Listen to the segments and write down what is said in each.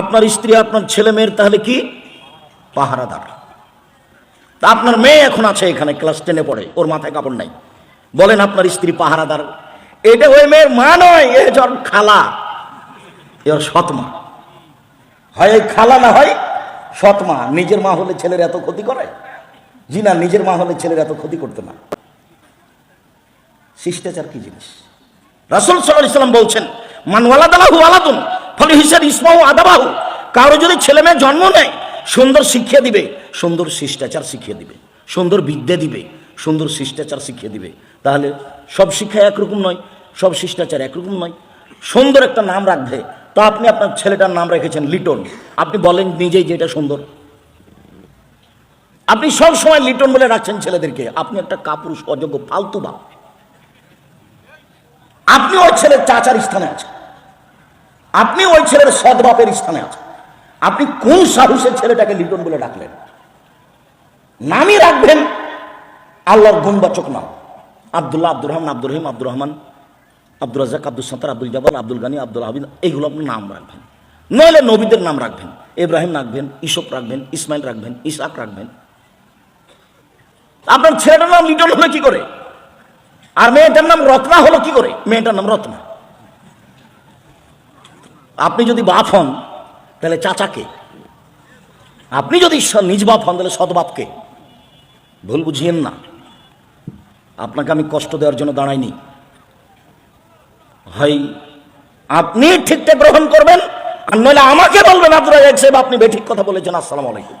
আপনার স্ত্রী, আপনার ছেলে মেয়ের তাহলে কি? পাহারাদার। তা আপনার মেয়ে এখন আছে এখানে, ক্লাস টেনে পড়ে, ওর মাথায় কাপড় নাই। বলেন আপনার স্ত্রী পাহারাদার। এটা ওই মেয়ের মা নয়, এ জন খালা। এর সৎমা হয় খালা না হয় সৎমা নিজের মা হলে ছেলের এত ক্ষতি করে? জি না, নিজের মা হলে ছেলের এত ক্ষতি করতে না। শিষ্টাচার কি জিনিস? রাসুল সাল্লাহ ইসলাম বলছেন মানওয়ালাদালাহু আলাদুন ফলে হিসার ইসমাউ আদাবাহু। কারও যদি ছেলে মেয়ে জন্ম নেয়, সুন্দর শিক্ষা দিবে, সুন্দর শিষ্টাচার শিখিয়ে দিবে, সুন্দর বিদ্যা দিবে, সুন্দর শিষ্টাচার শিখিয়ে দিবে। তাহলে সব শিক্ষা একরকম নয়, সব শিষ্টাচার একরকম নয়। সুন্দর একটা নাম রাখবে। তো আপনি আপনার ছেলেটার নাম রেখেছেন লিটন। আপনি বলেন নিজেই যে এটা সুন্দর। আপনি সব সময় লিটন বলে রাখছেন ছেলেদেরকে। আপনি একটা কাপুরুষ, অযোগ্য, ফালতু বাপ। আপনি ওই ছেলের চাচার স্থানে আছেন। আপনি ওই ছেলের সদবাপের স্থানে আছেন। আপনি কোন সাহসে ছেলেটাকে লিটন বলে ডাকলেন? নামই রাখবেন। আল্লাহর গুণবাচক নাম। আবদুল্লাহ, আব্দুর রহমান, আব্দুর রহিম, আব্দুর রহমান আব্দুল রাজাক আব্দুল সাত্তার, আব্দুল জাবাল আব্দুল গানী, আব্দুল হাবিদ এইগুলো আপনি নাম রাখবেন। নইলে নবীদের নাম রাখবেন। ইব্রাহিম রাখবেন ইসব রাখবেন, ইসমাইল রাখবেন ইসাক রাখবেন। আপনার ছেলেটার নাম লিটন হলো কি করে? আর মেয়েটার নাম রত্না হলো কি করে? মেয়েটার নাম রত্না। আপনি যদি বাপ হন, তাহলে চাচাকে। আপনি যদি নিজ বাপ হন, তাহলে সৎ বাপকে। ভুল বুঝিয়েন না। আপনাকে আমি কষ্ট দেওয়ার জন্য দাঁড়াইনি। হয় আপনি ঠিকঠাক গ্রহণ করবেন, আর নইলে আমাকে বলবেন আব্দুল রাজাক সাহেব, আপনি বেঠিক কথা বলেছেন, আসসালামু আলাইকুম।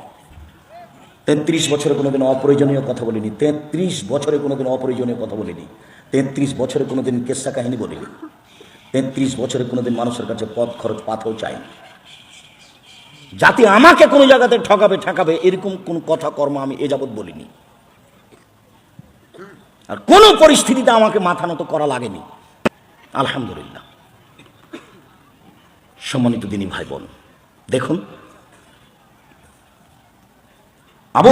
তেত্রিশ বছরে কোনোদিন অপ্রয়োজনীয় কথা বলিনি। তেত্রিশ বছরে কোনোদিন অপ্রয়োজনীয় কথা বলিনি। তেত্রিশ বছরে কোনোদিন কেসা কাহিনী বলিনি। তেত্রিশ বছরে কোনোদিন মানুষের কাছে পথ খরচ পাথেও চাইনি জাতি আমাকে কোনো জায়গাতে ঠকাবে ঠকাবে, এরকম কোন কথা কর্ম আমি এ যাবৎ বলিনি। আর কোনো পরিস্থিতিতে আমাকে মাথা নত করা লাগেনি। আলহামদুলিল্লাহ। সম্মানিত দিনী ভাই বোন দেখুন, আবু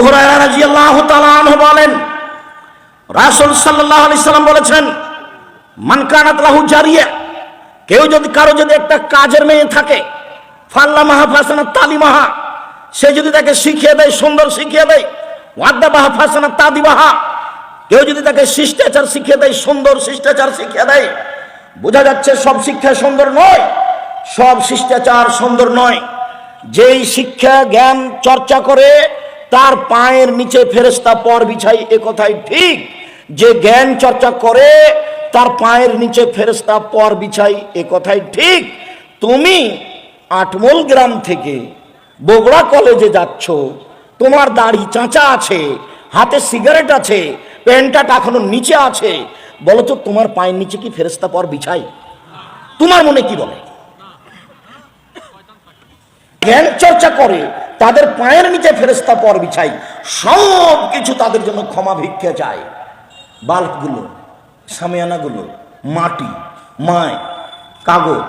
বলেন, রাসূল সাল্লাল্লাহু আলাইহি সাল্লাম বলেছেন, মান কানাত লাহু জারিয়া কেউ যদি কারও যদি একটা কাজের মেয়ে থাকে, ফাল্লা মাহা ফাসানা তালিমাহা সে যদি তাকে শিখিয়ে দেয়, সুন্দর শিখিয়ে দেয়, ওয়াদ্দা বাহা ফাসানা তাদিবাহা কেউ যদি তাকে শিষ্টাচার শিখিয়ে দেয়, সুন্দর শিষ্টাচার শিখিয়ে দেয়, বোঝা যাচ্ছে সব শিক্ষা সুন্দর নয়, সব শিষ্টাচার সুন্দর নয়। যেই শিক্ষা, জ্ঞান চর্চা করে, তার পায়ের নিচে ফেরেস্তা পর বিছাই এ কথাই ঠিক। যে জ্ঞান চর্চা করে তার পায়ের নিচে ফেরেস্তা পর বিছাই, এ কথাই ঠিক। তুমি আটমল গ্রাম থেকে বগুড়া কলেজে যাচ্ছ, তোমার দাড়ি চাঁচা আছে, হাতে সিগারেট আছে, প্যান্টটা এখনও নিচে আছে, বলো তো তোমার পায়ের নিচে কি ফেরেস্তা পর বিছাই? তোমার মনে কি বলে? জ্ঞান চর্চা করে তাদের পায়ের নিচে ফেরেস্তা পর বিছাই সব কিছু তাদের জন্য ক্ষমা ভিক্ষা চায়। বাল্বগুলো সামিয়ানাগুলো, মাটি, মায়, কাগজ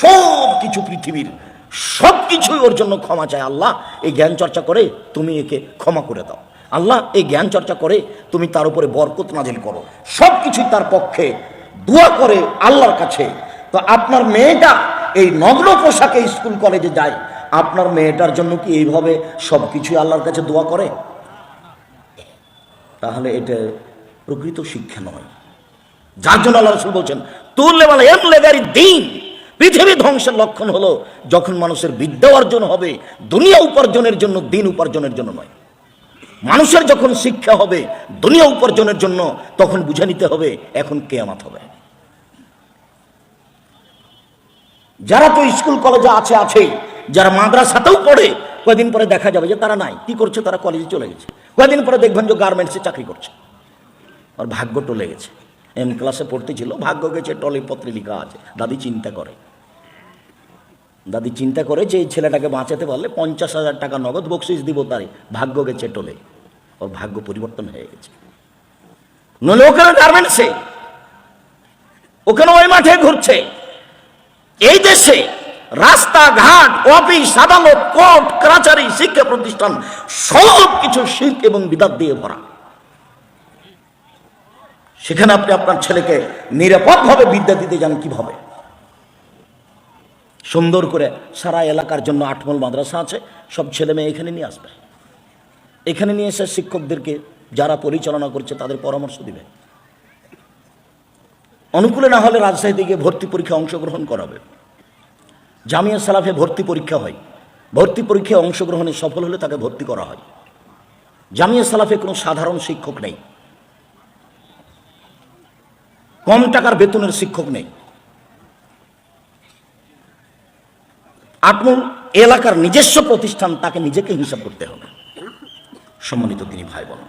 সব কিছু পৃথিবীর সব কিছুই ওর জন্য ক্ষমা চায়। আল্লাহ, এই জ্ঞান চর্চা করে তুমি একে ক্ষমা করে দাও। আল্লাহ, এই জ্ঞান চর্চা করে তুমি তার উপরে বরকত নাজিল করো। সব কিছুই তার পক্ষে দোয়া করে আল্লাহর কাছে। তো আপনার মেয়েটা এই নগ্ন পোশাকে স্কুল কলেজে যায়। আপনার মেয়েটার জন্য কি এইভাবে সব কিছুই আল্লাহর কাছে দোয়া করে? তাহলে এটা প্রকৃত শিক্ষা নয়। যার জন্য আল্লাহ রসুল বলছেন দিন পৃথিবী ধ্বংসের লক্ষণ হলো যখন মানুষের বিদ্যা অর্জন হবে, দুনিয়া উপার্জনের জন্য, দিন উপার্জনের জন্য নয়। মানুষের যখন শিক্ষা হবে, দুনিয়া উপার্জনের জন্য, তখন বুঝে নিতে হবে, এখন কেয়ামাত হবে। যারা তো স্কুল, কলেজে আছে আছেই যারা মাদ্রাসাতেও পড়ে, কয়দিন পরে দেখা যাবে যে তারা নাই। কি করছে? তারা কলেজে চলে গেছে। কয়দিন পরে দেখবেন যে গার্মেন্টসে চাকরি করছে। আর ভাগ্য টলে গেছে। এম ক্লাসে পড়তে ছিল। ভাগ্য গেছে টলে পত্রে লেখা আছে, দাদি চিন্তা করে। দাদি চিন্তা করে যে এই ছেলেটাকে বাঁচাতে পারলে পঞ্চাশ হাজার টাকা নগদ বকশিস দিব তারে ভাগ্য গেছে টলে। ওর ভাগ্য পরিবর্তন হয়ে গেছে। নইলে ওখানে গার্মেন্টসে ওখানে ওই মাঠে ঘুরছে। এই দেশে রাস্তাঘাট অফিস আদালত কোর্ট কাছারি শিক্ষা প্রতিষ্ঠান, সব কিছু শিল্প এবং বিদাত দিয়ে ভরা। সেখানে আপনি আপনার ছেলেকে নিরাপদভাবে বিদ্যা দিতে যান কীভাবে? সুন্দর করে সারা এলাকার জন্য আটমল মাদ্রাসা আছে, সব ছেলে মেয়ে এখানে নিয়ে আসবে। এখানে নিয়ে এসে শিক্ষকদেরকে যারা পরিচালনা করছে তাদের পরামর্শ দিবে। অনুকূলে না হলে রাজশাহীতে গিয়ে ভর্তি পরীক্ষায় অংশগ্রহণ করাবে। জামিয়া সালাফে ভর্তি পরীক্ষা হয়। ভর্তি পরীক্ষায় অংশগ্রহণে সফল হলে তাকে ভর্তি করা হয়। জামিয়া সালাফে কোনো সাধারণ শিক্ষক নেই। কম টাকার বেতনের শিক্ষক নেই। আপন এলাকার নিজস্ব প্রতিষ্ঠান তাকে নিজেকে হিসাব করতে হবে। সম্মানিত তিনি ভাই বোন